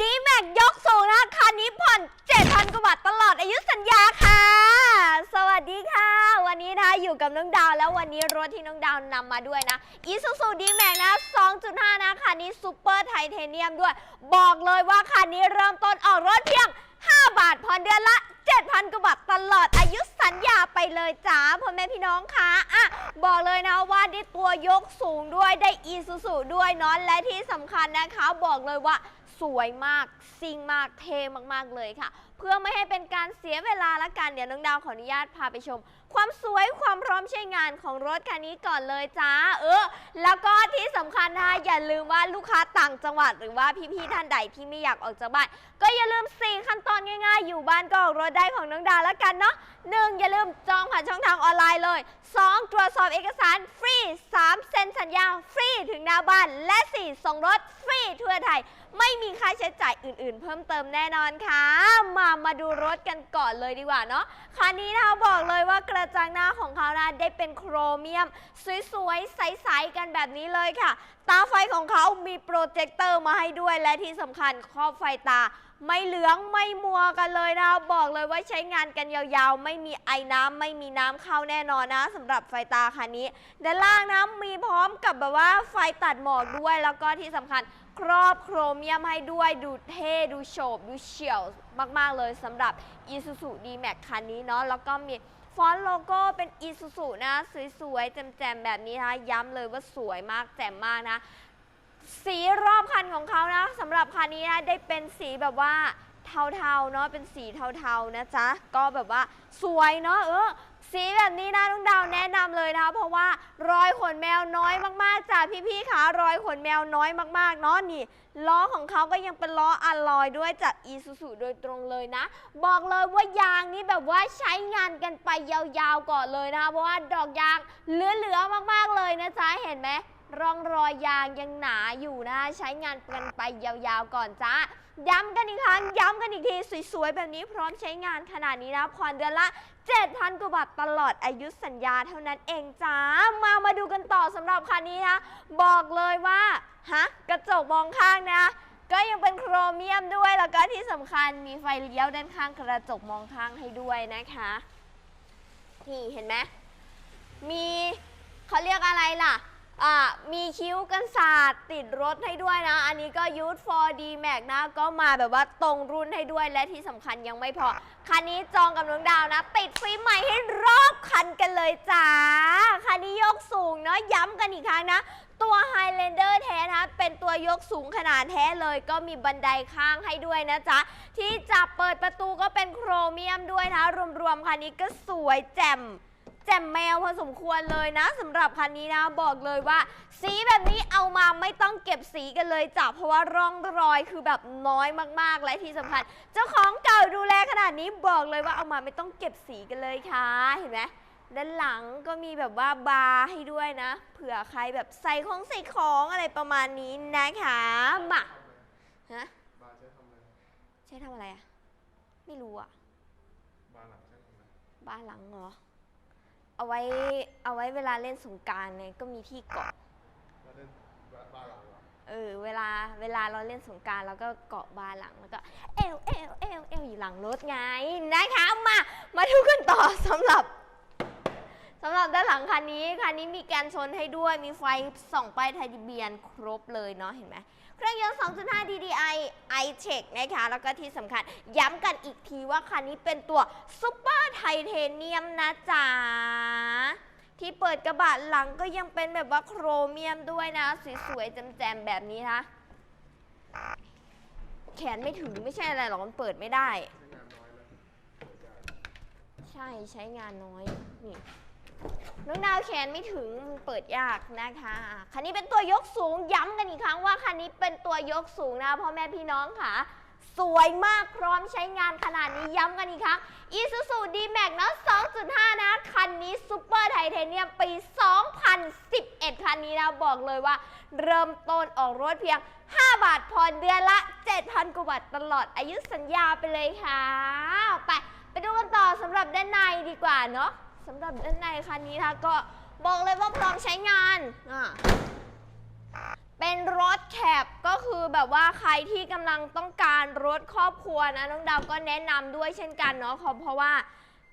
ดีแม็กยกสูงนะคันนี้ผ่อน 7,000 กว่าบาทตลอดอายุสัญญาค่ะ สวัสดีค่ะ วันนี้นะอยู่กับน้องดาว แล้ววันนี้รถที่น้องดาวนำมาด้วยนะอีซูซูดีแม็กนะ 2.5 นะคันนี้ซูเปอร์ไทเทเนียมด้วย บอกเลยว่าคันนี้เริ่มต้นออกรถเพียง 5 บาทผ่อนเดือนละ 7,000 กว่าบาทตลอดอายุสัญญาไปเลยจ้าพ่อแม่พี่น้องคะอะบอกเลยนะว่าได้ตัวยกสูงด้วยได้อีซูซูด้วยเนาะและที่สำคัญนะคะ บอกเลยว่า สวยมากซิงมากเท่มากๆเลยค่ะ เพื่อไม่ให้เป็นการเสียเวลาละกัน เดี๋ยวน้องดาวขออนุญาตพาไปชม ความสวยความพร้อมใช้งานของรถคันนี้ก่อนเลยจ้า เออ แล้วก็ที่สำคัญนะอย่าลืมว่าลูกค้าต่างจังหวัดหรือว่าพี่ๆท่านใดที่ไม่อยากออกจากบ้านก็อย่าลืม 4 ขั้นตอนง่ายๆ อยู่บ้านก็ออกรถได้ของน้องดาวล้วกันเนาะหนึ่งอย่าลืมจองผ่านช่องทางออนไลน์เลย 2. ตรวจสอบเอกสารฟรี 3. เซ็นสัญญาฟรีถึงหน้าบ้าน และ 4. ส่งรถฟรีทั่วไทย ไม่มีค่าใช้จ่ายอื่น ๆ เพิ่มเติมแน่นอนค่ะมามาดูรถกันก่อนเลยดีกว่าเนาะคันนี้นะคะบอกเลยว่ากระจังหน้าของเขานะได้เป็นโครเมียม สวยๆ ใสๆ กันแบบนี้เลยค่ะ ตาไฟของเขามีโปรเจคเตอร์มาให้ด้วยและที่สำคัญครอบไฟตา ไม่เหลืองไม่มัวกันเลยนะบอกเลยว่าใช้งานกันยาวๆ ไม่มีไอ้น้ำไม่มีน้ำเข้าแน่นอนนะสำหรับไฟตาคันนี้ ด้านล่างนะมีพร้อมกับแบบว่าไฟตัดหมอกด้วยแล้วก็ที่สำคัญครอบโครเมียมให้ด้วยดูเท่ดูโฉบดูเฉียวมากๆเลยสำหรับ Isuzu D-Max คันนี้เนาะแล้วก็มีฟอนต์โลโก้เป็น Isuzu นะ สวยๆแจ่มๆแบบนี้นะคะย้ำเลยว่าสวยมากแจ่มมากนะ สีรอบคันของเขานะสำหรับคันนี้นะได้เป็นสีแบบว่าเทาๆเนาะเป็นสีเทาๆนะจ๊ะก็แบบว่าสวยเนาะเออสีแบบนี้นะน้องดาวแนะนำเลยนะเพราะว่ารอยขนแมวน้อยมากๆจ้ะพี่ๆคะรอยขนแมวน้อยมากๆเนาะนี่ล้อของเขาก็ยังเป็นล้ออะลอยด้วยจากอีซูซูโดยตรงเลยนะ บอกเลยว่ายางนี้แบบว่าใช้งานกันไปยาวๆก่อนเลยนะคะเพราะว่าดอกยางเหลือๆมากๆเลยนะจ๊ะเห็นไหม ร่องรอยยางยังหนาอยู่นะใช้งานกันไปยาวๆก่อนจ้าย้ำกันอีกครั้งย้ำกันอีกที สวยๆ แบบนี้พร้อมใช้งานขนาดนี้นะผ่อนเดือนละ 7,000 กว่าบาทตลอดอายุสัญญาเท่านั้นเองจ้ามามาดูกันต่อสำหรับคันนี้นะบอกเลยว่าฮะกระจกมองข้างนะก็ยังเป็นโครเมียมด้วยแล้วก็ที่สำคัญมีไฟเลี้ยวด้านข้างกระจกมองข้างให้ด้วยนะคะนี่เห็นไหมมีเขาเรียกอะไรล่ะ อ่ามีคิ้วกันศาสตร์ติดรถให้ด้วยนะ อันนี้ก็ยูท 4D Max นะ ก็มาแบบว่าตรงรุ่นให้ด้วยและที่สำคัญยังไม่พอ คันนี้จองกับน้องดาวนะ ติดฟิล์มใหม่ให้รอบคันกันเลยจ้า คันนี้ยกสูงเนาะย้ำกันอีกครั้งนะ ตัว Highlander แท้นะคะเป็นตัวยกสูงขนาดแท้เลย ก็มีบันไดข้างให้ด้วยนะจ๊ะ ที่จับเปิดประตูก็เป็นโครเมียมด้วยนะ รวมๆคันนี้ก็สวยแจ่ม แจ่มแมวพอสมควรเลยนะสำหรับคันนี้นะบอกเลยว่า สีแบบนี้เอามาไม่ต้องเก็บสีกันเลยจ้ะเพราะว่าร่องรอยคือแบบน้อยมากๆและที่สำคัญเจ้าของเก่าดูแลขนาดนี้บอกเลยว่าเอามาไม่ต้องเก็บสีกันเลยค่ะ เห็นไหมด้านหลังก็มีแบบว่าบาร์ให้ด้วยนะ เผื่อใครแบบใส่ของใส่ของอะไรประมาณนี้นะคะมาฮะบาร์ใช้ทำอะไรใช้ทำอะไรอะไม่รู้อะบาร์หลังใช้ทำอะไรบ้านหลังเหรอ เอาไว้เอาไว้เวลาเล่นสงกรารเนี่ยก็มีที่เกาะแล้วเล่นบาร์บาร์หลังเหรอเออเวลาเวลาเราเล่นสงกรารเราก็เกาะบานหลังแล้วก็เอวเอวเอวเอวอยู่หลังรถไงนะคะมามาดูกันต่อสำหรับ สำหรับด้านหลังคันนี้คันนี้มีการชนให้ด้วยมีไฟส่องป้ายทะเบียนครบเลยเนาะเห็นไหมเครื่องยนต์ 2.5 DDI i-Tech นะคะ แล้วก็ที่สำคัญย้ำกันอีกทีว่าคันนี้เป็นตัวซุปเปอร์ไทเทเนียมนะจ๊ะที่เปิดกระบะหลังก็ยังเป็นแบบว่าโครเมียมด้วยนะ สวยๆแจมๆแบบนี้นะ แขนไม่ถึงไม่ใช่อะไรหรอกมันเปิดไม่ได้ ใช่ใช้งานน้อยนี่ น้องดาวแขนไม่ถึงเปิดยากนะคะ คันนี้เป็นตัวยกสูงย้ำกันอีกครั้งว่าคันนี้เป็นตัวยกสูงนะพ่อแม่พี่น้องค่ะ สวยมากพร้อมใช้งานขนาดนี้ย้ำกันอีกครั้ง Isuzu D-Max นะ 2.5 นะ คันนี้ซูเปอร์ไทเทเนียมปี 2011 คันนี้นะบอกเลยว่า เริ่มต้นออกรถเพียง 5 บาทผ่อนเดือนละ 7,000กว่าบาทตลอดอายุสัญญาไปเลยค่ะ ไป ไปดูกันต่อสำหรับด้านในดีกว่าเนาะ สำหรับด้านในคันนี้นะคะก็บอกเลยว่าพร้อมใช้งานอ่าเป็นรถแคปก็คือแบบว่าใครที่กำลังต้องการรถครอบครัวนะน้องดาวก็แนะนำด้วยเช่นกันเนาะเพราะเพราะว่า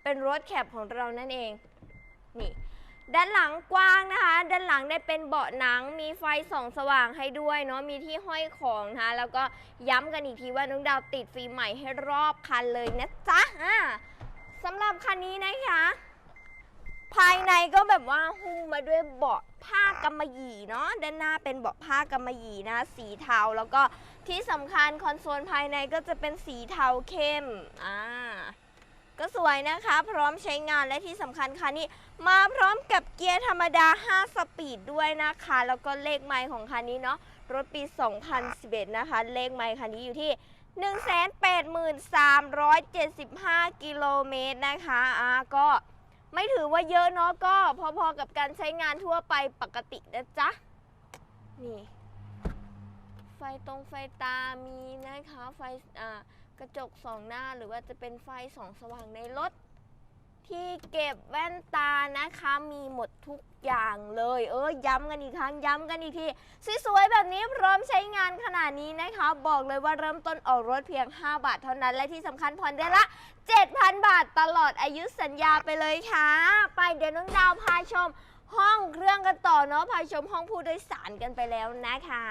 เป็นรถแคปของเรานั่นเองนี่ด้านหลังกว้างนะคะ ด้านหลังได้เป็นเบาะหนัง มีไฟส่องสว่างให้ด้วยเนาะ มีที่ห้อยของนะคะ แล้วก็ย้ำกันอีกทีว่าน้องดาวติดฟิล์มใหม่ให้รอบคันเลยนะจ๊ะอ่าสำหรับคันนี้นะคะ ภายในก็แบบว่าหุ้มมาด้วยเบาะผ้ากำมะหยี่เนาะด้านหน้าเป็นเบาะผ้ากำมะหยี่นะ สีเทาแล้วก็ที่สำคัญคอนโซลภายในก็จะเป็นสีเทาเข้มอ่าก็สวยนะคะ พร้อมใช้งานและที่สำคัญค่ะนี่มาพร้อมกับเกียร์ธรรมดา 5 สปีดด้วยนะคะ แล้วก็เลขไมล์ของคันนี้เนาะรถปี 2011 นะคะ เลขไมล์คันนี้อยู่ที่ 183,375 กิโลเมตรนะคะอ่าก็ ไม่ถือว่าเยอะเนาะก็พอๆกับการใช้งานทั่วไปปกตินะจ๊ะ นี่ ไฟตรงไฟตามีนะคะ ไฟอ่ากระจกสองหน้าหรือว่าจะเป็นไฟสองสว่างในรถ ที่เก็บแว่นตานะคะ มีหมดทุกอย่างเลย เออย้ำกันอีกครั้งย้ำกันอีกทีสวยๆแบบนี้พร้อมใช้งานขนาดนี้นะคะ บอกเลยว่าเริ่มต้นออกรถเพียง 5 บาทเท่านั้น และที่สำคัญผ่อนเดือนละ 7,000 บาทตลอดอายุสัญญาไปเลยค่ะ ไปเดี๋ยวน้องดาวพาชม ห้องเครื่องกันต่อเนาะพาชมห้องผู้โดยสารกันไปแล้วนะคะ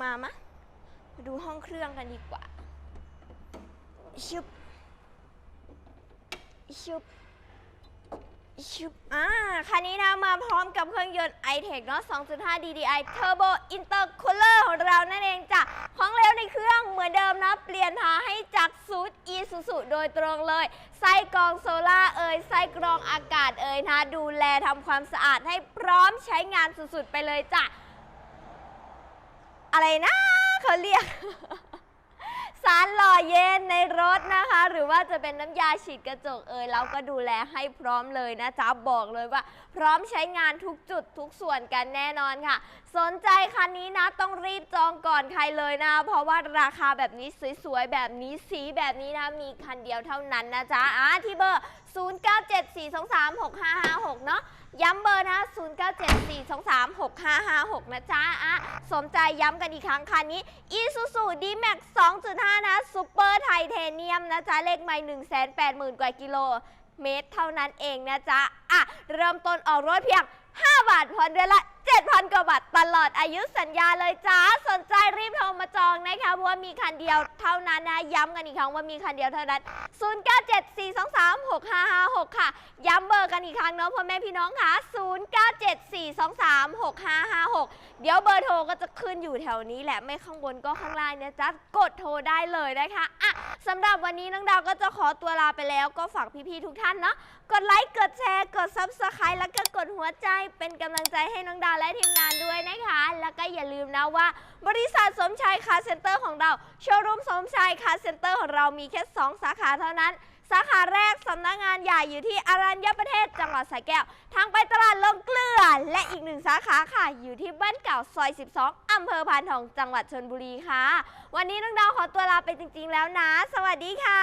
มามะ มาดูห้องเครื่องกันดีกว่าชุบชุบชุบอ่า คันนี้นะมาพร้อมกับเครื่องยนต์ i-Tech เนาะ2.5 DDI Turbo Intercooler ของเรานั่นเองจ้ะ ของเหลวในเครื่องเหมือนเดิมนะ เปลี่ยนหาให้จากซูด Isuzu โดยตรงเลย ไส้กรองโซล่าเอ่ย ไส้กรองอากาศเอ่ยนะ ดูแลทำความสะอาดให้พร้อมใช้งานสุดๆ ไปเลยจ้ะ อะไรนะ เขาเรียก สารหล่อเย็นในรถนะคะ หรือว่าจะเป็นน้ำยาฉีดกระจกเอยเราก็ดูแลให้พร้อมเลยนะจ๊ะบอกเลยว่า พร้อมใช้งานทุกจุดทุกส่วนกันแน่นอนค่ะ สนใจคันนี้นะต้องรีบจองก่อนใครเลยนะ เพราะว่าราคาแบบนี้สวยๆแบบนี้สีแบบนี้นะมีคันเดียวเท่านั้นนะจ๊ะอะที่เบอร์ 0974236556 เนาะย้ำเบอร์นะ0974236556 นะจ๊ะอะสมใจย้ำกันอีกครั้งคันนี้ Isuzu D-Max 2.5 นะซูเปอร์ไทเทเนียมนะจ๊ะ เลขไม่180,000 กว่ากิโลเมตรเท่านั้นเองนะจ๊ะ อะ เริ่มต้นออกรถเพียง 5 บาทผ่อนเดือนละ 7,000 กว่าบาทตลอดอายุสัญญาเลยจ้า สนใจรีบโทรมาจองนะคะ เพราะว่ามีคันเดียวเท่านั้นนะ ย้ำกันอีกครั้งว่ามีคันเดียวเท่านั้น 0974236556 ค่ะ ย้ำเบอร์กันอีกครั้งเนาะพ่อแม่พี่น้องค่ะ 0974236556 เดี๋ยวเบอร์โทรก็จะขึ้นอยู่แถวนี้แหละ ไม่ข้างบนก็ข้างล่างนะจ๊ะกดโทรได้เลยนะคะ อะสำหรับวันนี้น้องดาวก็จะขอตัวลาไปแล้ว ก็ฝากพี่ๆทุกท่านเนาะ กดไลค์ กดแชร์ กด Subscribe แล้วก็กดหัวใจเป็นกำลังใจให้น้องดาวและทีมงานด้วยนะคะ แล้วก็อย่าลืมนะว่า บริษัทสมชายคาเซ็นเตอร์ของเรา โชว์รูมสมชายคาเซ็นเตอร์ของเรามีแค่ 2 สาขาเท่านั้น สาขาแรกสำนักงานใหญ่อยู่ที่อารัญญประเทศจังหวัดสระแก้ว ทางไปตลาดลงเกลือ และอีกหนึ่งสาขาค่ะ อยู่ที่บ้านเก่าซอย 12 อำเภอพานทองจังหวัดชนบุรีค่ะ วันนี้น้องดาวขอตัวลาไปจริงๆแล้วนะ สวัสดีค่ะ